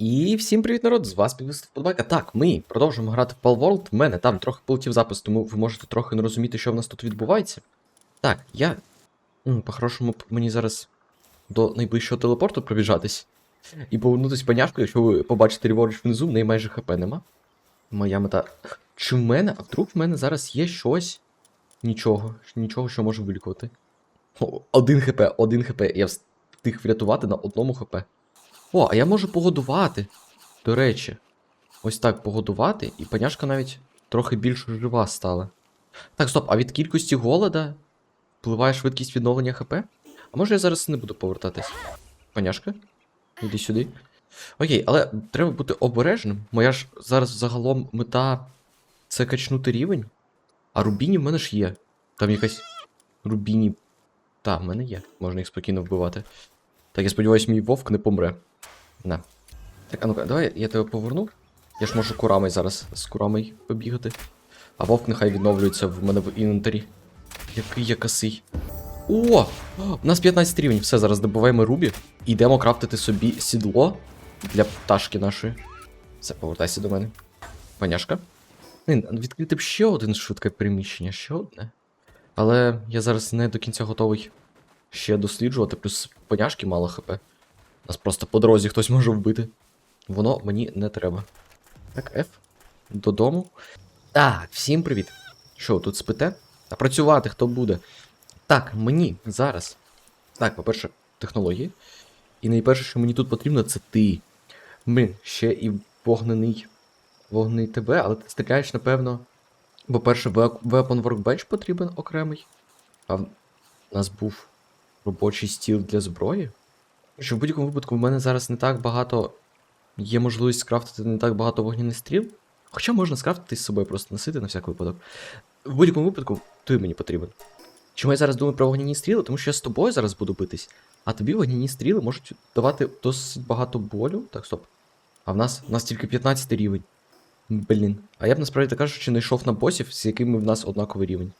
І всім привіт, народ! З вас підписав вподобайка. Так, ми продовжуємо грати в Palworld. В мене там трохи полетів запис, тому ви можете трохи не розуміти, що в нас тут відбувається. Так, я. По-хорошому, мені зараз до найближчого телепорту пробіжатись. І повернутися поняшкою, якщо ви побачите ліворуч внизу, в неї майже хп нема. Моя мета. Чи в мене, а вдруг в мене зараз є щось? Нічого, нічого, що може вилікувати. О, Один хп, один хп. Я встиг врятувати на одному хп. О, а я можу погодувати. До речі, ось так погодувати, і паняшка навіть трохи більш жива стала. Так, стоп, а від кількості голода впливає швидкість відновлення ХП? А може я зараз не буду повертатись? Паняшка? Іди сюди. Окей, але треба бути обережним. Моя ж зараз загалом мета це качнути рівень. А рубіні в мене ж є. Там якась рубіні. Та, в мене є. Можна їх спокійно вбивати. Так, я сподіваюся, мій вовк не помре. На. Так, а ну-ка, давай я тебе поверну. Я ж можу курами зараз з курами побігати. А вовк нехай відновлюється в мене в інвентарі. Який я косий. О! У нас 15 рівень. Все, зараз добуваємо рубі. І йдемо крафтити собі сідло для пташки нашої. Все, повертайся до мене. Паняшка. Відкрити б ще один швидке приміщення, ще одне. Але я зараз не до кінця готовий ще досліджувати, плюс поняшки мало хп. Нас просто по дорозі хтось може вбити. Воно мені не треба. Так, F. Додому. Так, всім привіт. Що, тут спите? А працювати хто буде? Так, мені зараз. Так, по-перше, технології. І найперше, що мені тут потрібно, це ти. Блін, ще і вогнений. Вогнений тебе, але ти стріляєш, напевно. По-перше, ве- Weapon Workbench потрібен окремий. А в нас був робочий стіл для зброї. Що в будь-якому випадку в мене зараз не так багато. Є можливість скрафтити не так багато вогняних стріл. Хоча можна скрафтити з собою, просто носити на всяк випадок. В будь-якому випадку, ти мені потрібен. Чому я зараз думаю про вогняні стріли? Тому що я з тобою зараз буду битись, а тобі вогняні стріли можуть давати досить багато болю. Так, стоп. А в нас в нас тільки 15 рівень. Блін. А я б насправді так кажучи, не йшов на босів, з якими в нас однаковий рівень.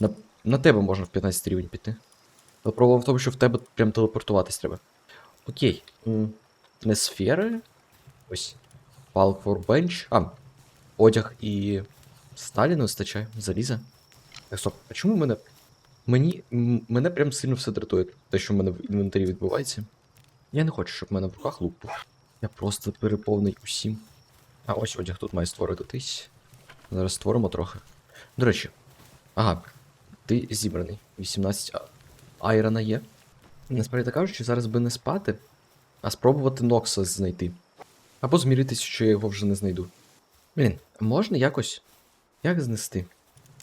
На, на тебе можна в 15 рівень піти. Але проблема в тому, що в тебе прям телепортуватись треба. Окей. Не сфери. Ось. Палк Workbench. А. Одяг і. Сталі не вистачає. Заліза. Так, стоп, а чому мене. Мені. Мене прям сильно все дратує. Те, що в мене в інвентарі відбувається. Я не хочу, щоб в мене в руках лук був. Я просто переповний усім. А ось одяг тут має створитись. Зараз створимо трохи. До речі. Ага. Ти зібраний. 18 а- айрона є. Насправді кажучи, зараз би не спати, а спробувати Нокса знайти. Або зміритися, що я його вже не знайду. Блін, можна якось. Як знести?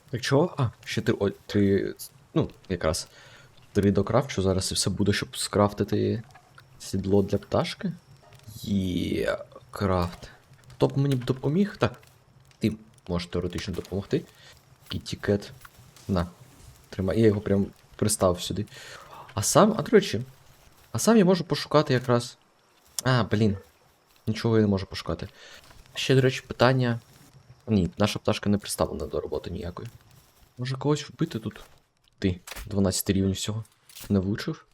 Так чого? А, ще три. О, три. Ну, якраз. Три докрафчу зараз і все буде, щоб скрафтити сідло для пташки. Є крафт. Хто б мені б допоміг? Так. Ти можеш теоретично допомогти. Кітікет. На. Тримай. Я його прям приставив сюди. А сам, а до речі, а сам я можу пошукати якраз. А, блін. Нічого я не можу пошукати. Ще, до речі, питання. Ні, наша пташка не приставлена до роботи ніякої. Може когось вбити тут? Ти, 12 рівень всього. Не влучив?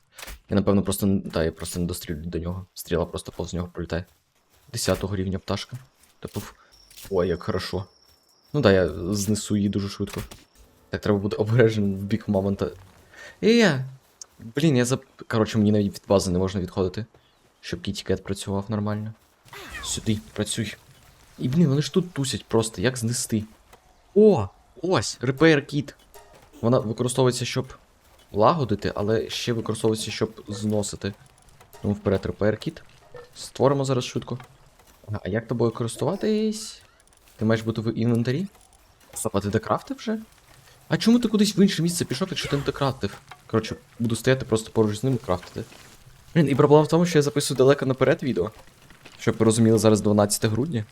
Я напевно просто. Та, я просто не дострілю до нього. Стріла просто повз нього пролітає. 10 рівня пташка. Типу. Ой, як хорошо. Ну да, я знесу її дуже швидко. Так, треба бути обережним в бік мамонта. Е, Блін, я заб... Коротше, мені навіть від бази не можна відходити. Щоб кітікет працював нормально. Сюди, працюй. І блін, вони ж тут тусять просто, як знести. О! Ось! Repair кіт. Вона використовується, щоб лагодити, але ще використовується, щоб зносити. Тому вперед Repair кіт. Створимо зараз швидко. А, як тобою користуватись? Ти маєш бути в інвентарі? Стоп, а ти докрафтив вже? А чому ти кудись в інше місце пішов, якщо ти не докрафтив? Коротше, буду стояти просто поруч з ним і крафтити. Блін, і проблема в тому, що я записую далеко наперед відео. Щоб ви розуміли, зараз 12 грудня,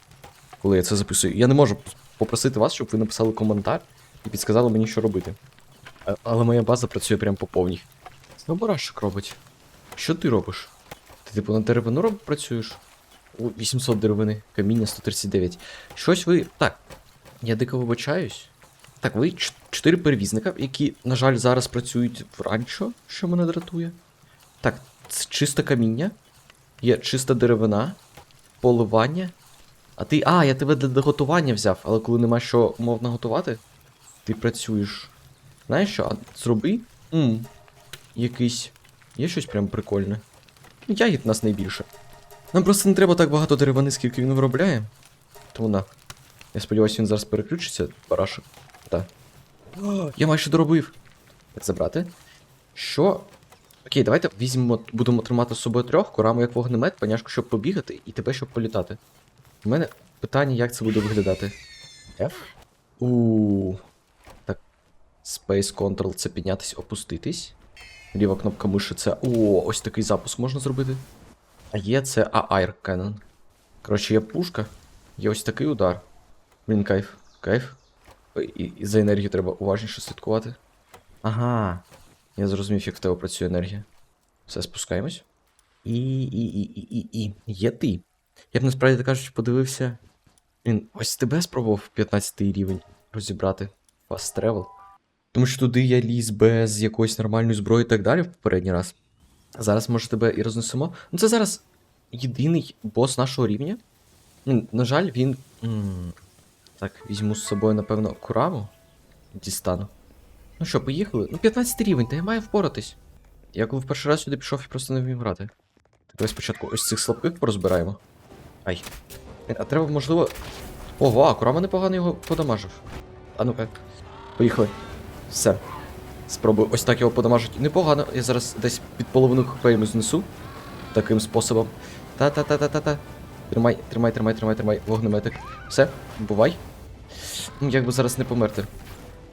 коли я це записую. Я не можу попросити вас, щоб ви написали коментар і підсказали мені, що робити. А- але моя база працює прям по повній. Сноборащик робить. Що ти робиш? Ти типу на деревину роб працюєш? О, 800 деревини, каміння 139. Щось ви. Так. Я дико вибачаюсь. Так, ви чотири перевізника, які, на жаль, зараз працюють в ранчо, що мене дратує. Так, це чисте каміння. Є чиста деревина. поливання. А ти. А, я тебе для готування взяв, але коли нема що умовно готувати, ти працюєш. Знаєш що? А зроби. М, якийсь. Є щось прям прикольне. Ягід нас найбільше. Нам просто не треба так багато деревини, скільки він виробляє. Тому на. Я сподіваюся, він зараз переключиться, барашек. Так. О, Я майже доробив. Так, забрати. Що? Окей, давайте візьмемо, будемо тримати з собою трьох, кораму як вогнемет, паняшку, щоб побігати, і тебе, щоб політати. У мене питання, як це буде виглядати. F? У. Так. Space Control це піднятись, опуститись. Ліва кнопка миші це. О, ось такий запуск можна зробити. А є це Air Cannon. Коротше, є пушка, є ось такий удар. Блін, кайф. Кайф. І, і за енергію треба уважніше слідкувати. Ага. Я зрозумів, як в тебе працює енергія. Все, спускаємось. І. і, і, і, і, і. Є ти. Я б насправді так кажучи, подивився. Він ось тебе спробував 15 рівень розібрати. Fast travel. Тому що туди я ліз без якоїсь нормальної зброї і так далі в попередній раз. Зараз, може, тебе і рознесемо. Ну, це зараз єдиний бос нашого рівня. На жаль, він. м, Так, візьму з собою, напевно, кураму. Дістану. Ну що, поїхали? Ну, 15 рівень, та я маю впоратись. Я коли в перший раз сюди пішов, я просто не вмів грати. Давай спочатку ось цих слабких порозбираємо. Ай. А треба, можливо. Ого, Курама непогано його подамажив. А ну-ка. Поїхали. Все. Спробую ось так його подамажити. Непогано. Я зараз десь під половину хп йому знесу. Таким способом. Та-та-та-та-та-та. Тримай, тримай, тримай, тримай, тримай. Вогнеметик. Все, бувай. Ну, як би зараз не померти.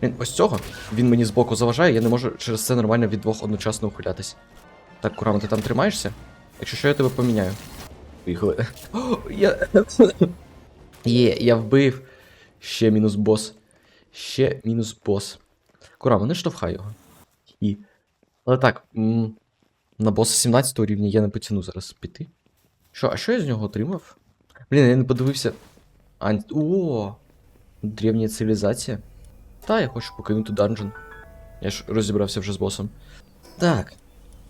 Він ось цього. Він мені збоку заважає, я не можу через це нормально від двох одночасно ухилятись. Так, Курама, ти там тримаєшся? Якщо що, я тебе поміняю. Поїхали. О, я. Є, я вбив. Ще мінус бос. Ще мінус бос. Курама, не штовхай його. І. Але так, м на боса 17 рівня я не потяну зараз піти. Що, а що я з нього отримав? Блін, я не подивився. А, о! Древня цивілізація. Та, я хочу покинути данжен. Я ж розібрався вже з босом. Так.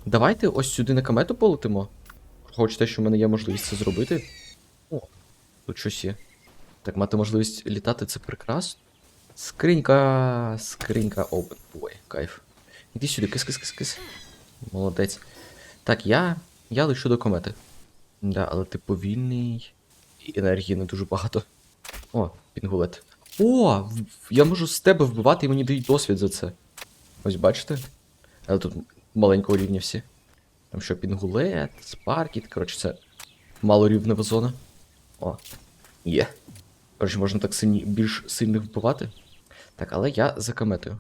Давайте ось сюди на комету полетимо. Хочете, що в мене є можливість це зробити? О, тут щось є. Так, мати можливість літати це прекрасно. Скринька. Скринька open. Ой, кайф. Іди сюди, кис кис кис кис Молодець. Так, я. Я лечу до комети. Да, але ти повільний. І енергії не дуже багато. О, пінгулет. О! Я можу з тебе вбивати і мені дають досвід за це. Ось бачите? Але тут маленького рівня всі. Там що, пінгулет, спаркіт, коротше, це малорівнева зона. О, є. Коротше, можна так сильні, більш сильних вбивати. Так, але я за кометою.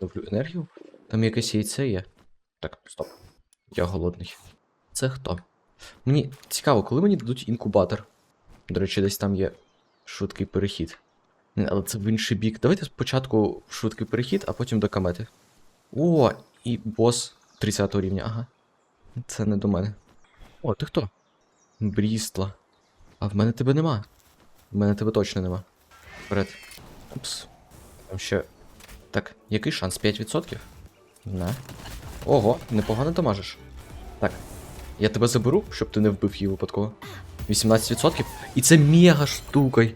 Ловлю енергію. Там якесь яйце є. Так, стоп. Я голодний. Це хто? Мені цікаво, коли мені дадуть інкубатор. До речі, десь там є швидкий перехід. Але це в інший бік. Давайте спочатку швидкий перехід, а потім до комети. О, і бос 30 рівня, ага. Це не до мене. О, ти хто? Брістла. А в мене тебе нема. В мене тебе точно нема. Вперед. Упс. Там ще. Так, який шанс? 5%? На. Ого, непогано дамажиш. Так. Я тебе заберу, щоб ти не вбив її випадково. 18%. І це мега штука.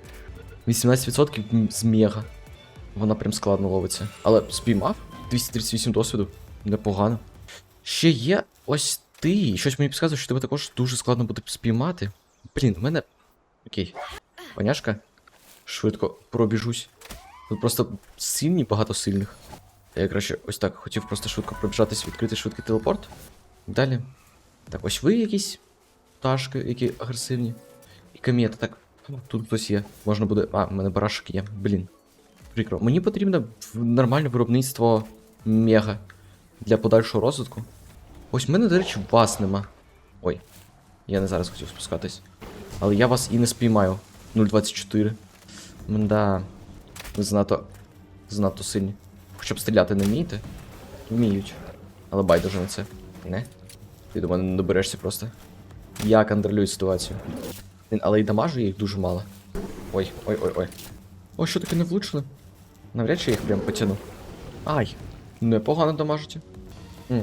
18% з мега. Вона прям складно ловиться. Але спіймав? 238 досвіду. Непогано. Ще є ось ти. Щось мені підказує, що тебе також дуже складно буде спіймати. Блін, в мене. Окей. Поняшка? Швидко пробіжусь. Тут просто сильні, багато сильних. Я краще ось так хотів просто швидко пробіжатись, відкрити швидкий телепорт. Далі. Так, ось ви якісь пташки, які агресивні. І комета, так. Тут хтось є. Можна буде. А, в мене барашок є. Блін. Прикро. Мені потрібно нормальне виробництво мега для подальшого розвитку. Ось в мене, до речі, вас нема. Ой. Я не зараз хотів спускатись. Але я вас і не спіймаю. 0.24. Мда. Ви занадто. Занадто сильні. Хоча б стріляти не вмієте? Вміють. Але байдуже на це. Не? Ти до мене не доберешся просто. Я контролюю ситуацію. Але і дамажу їх дуже мало. Ой, ой, ой, ой. Ой, що таке не влучили? Навряд чи я їх прям потяну. Ай! Непогано дамажите. М.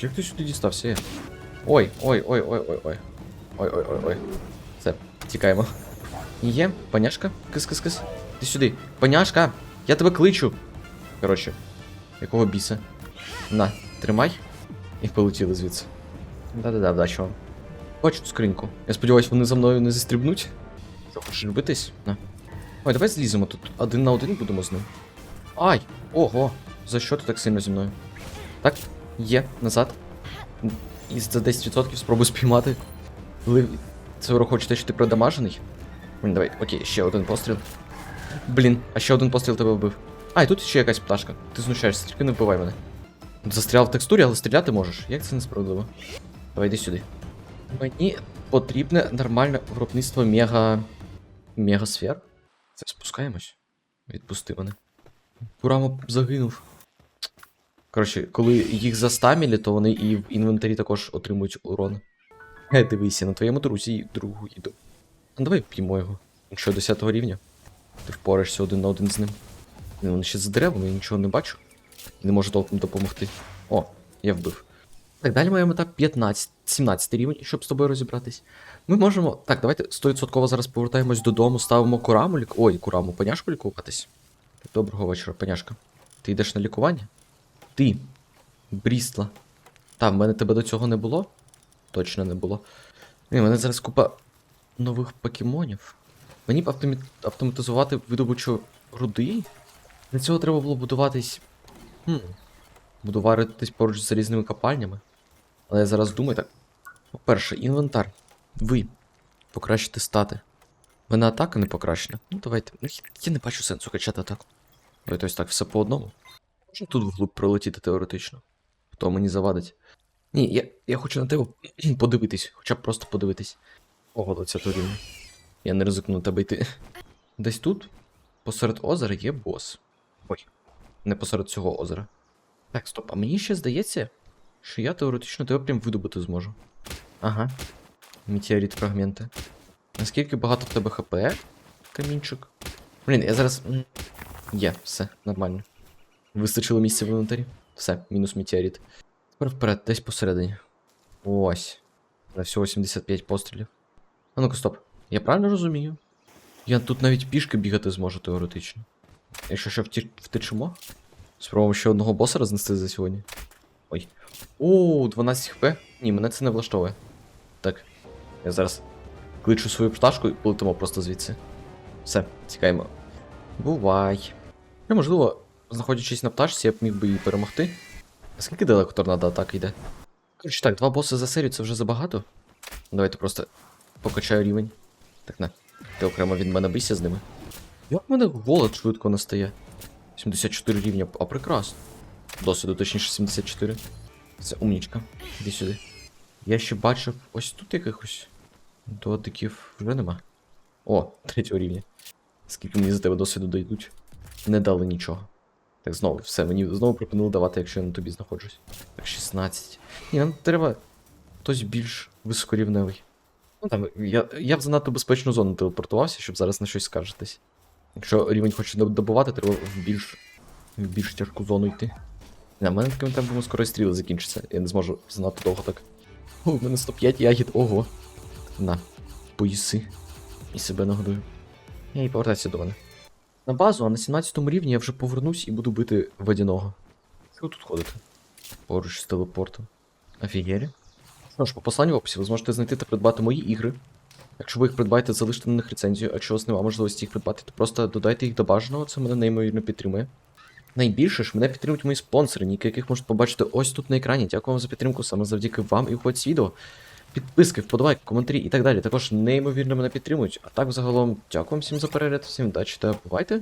Як ти сюди дістався? Є? Ой, ой, ой, ой, ой, ой. Ой, ой, ой, ой. Це тікаємо. Є, паняшка? Кис-кис-кис. Ти сюди. Паняшка! Я тебе кличу. Коротше, якого біса? На, тримай. І полетіли звідси. Да-да-да, вдачі вам. Бачу цю скриньку. Я сподіваюсь, вони за мною не застрібнуть. Що, хочеш битись? На. Ой, давай зліземо тут. Один на один будемо з ним. Ай! Ого! За що ти так сильно зі мною? Так, є, назад. І за 10% спробуй спіймати. Це враховуєте, що ти продамажений? Блін, давай, окей, ще один постріл. Блін, а ще один постріл тебе вбив. А, і тут ще якась пташка. Ти знущаєшся, тільки не вбивай мене. Застряв в текстурі, але стріляти можеш. Як це несправедливо? Давай йди сюди. Мені потрібне нормальне виробництво мега. мегасфер. Це спускаємось. Відпусти мене. Курама загинув. Коротше, коли їх застамілі, то вони і в інвентарі також отримують урон. Е, дивися, на твоєму друзі другу їду. Ну давай вп'ємо його. Якщо 10 рівня, ти впораєшся один на один з ним. Він ще за деревами, я нічого не бачу. Не можу толком допомогти. О, я вбив. Так, далі маємо етап 15, 17 рівень, щоб з тобою розібратись. Ми можемо. Так, давайте 100% зараз повертаємось додому, ставимо кураму лік... Ой, кураму, паняшку лікуватись. Доброго вечора, паняшка. Ти йдеш на лікування? Ти. Брістла. Та, в мене тебе до цього не було? Точно не було. Ні, в мене зараз купа нових покемонів. Мені б автомі... автоматизувати видобучу руди. Для цього треба було будуватись. Хм. Будуватись поруч з різними копальнями. Але я зараз думаю так. По-перше, інвентар. Ви. Покращити стати. В мене атака не покращена. Ну давайте. Ну, я- не бачу сенсу качати атаку. Давайте ось так все по одному. Можна тут вглуб пролетіти теоретично. Хто мені завадить? Ні, я, я хочу на тебе подивитись, хоча б просто подивитись. Ого, 20 рівня. Я не ризикну на тебе йти. Десь тут, посеред озера, є бос. Ой, не посеред цього озера. Так, стоп, а мені ще здається, що я теоретично тебе прям видобути зможу. Ага. Метеорит фрагменти. Наскільки багато в тебе хп? Камінчик. Блін, я зараз. Є, все, нормально. Вистачило місця в інвентарі. Все, мінус метеорит. Тепер вперед, десь посередині. Ось. На всього 75 пострілів. А ну-ка, стоп. Я правильно розумію? Я тут навіть пішки бігати зможу теоретично. Якщо вті... втечемо? Спробуємо ще одного боса рознести за сьогодні. Ой. О, 12 хп. Ні, мене це не влаштовує. Так. Я зараз кличу свою пташку і полетимо просто звідси. Все, тікаємо. Бувай. Ну, можливо, знаходячись на пташці, я б міг би її перемогти. А скільки далеко торнадо атаки йде? Коротше так, два боси за серію це вже забагато. Давайте просто покачаю рівень. Так на. Ти окремо від мене бийся з ними. Як в мене голод швидко настає? 74 рівня, а прекрасно. Досвіду, точніше 74. Це умнічка. Іди сюди. Я ще бачив ось тут якихось. Дотиків вже нема. О, третього рівня. Скільки мені за тебе досвіду дійдуть? Не дали нічого. Так, знову, все, мені знову пропонували давати, якщо я на тобі знаходжусь. Так, 16. Ні, нам треба хтось більш високорівневий. Ну там, я, я в занадто безпечну зону телепортувався, щоб зараз на щось скаржитись. Якщо рівень хоче добувати, треба в більш, в більш тяжку зону йти. Не, в мене такими темпами скоро стріли закінчаться. Я не зможу занадто довго так. О, в мене 105 ягід, ого. На, поїси. І себе нагодую. Я і повертайся до мене. На базу, а на 17 рівні я вже повернусь і буду бити водяного. Що тут ходите? Поруч з телепортом. Офігелі. Що ж, по посланню в описі ви зможете знайти та придбати мої ігри. Якщо ви їх придбаєте, залиште на них рецензію. Якщо у вас немає можливості їх придбати, то просто додайте їх до бажаного, це мене неймовірно підтримує. Найбільше ж мене підтримують мої спонсори, ніки яких можете побачити ось тут на екрані. Дякую вам за підтримку, саме завдяки вам і хоч відео. Підписки, вподобайки, коментарі і так далі. Також неймовірно мене підтримують. А так, загалом, дякую всім за перегляд, всім удачі та бувайте!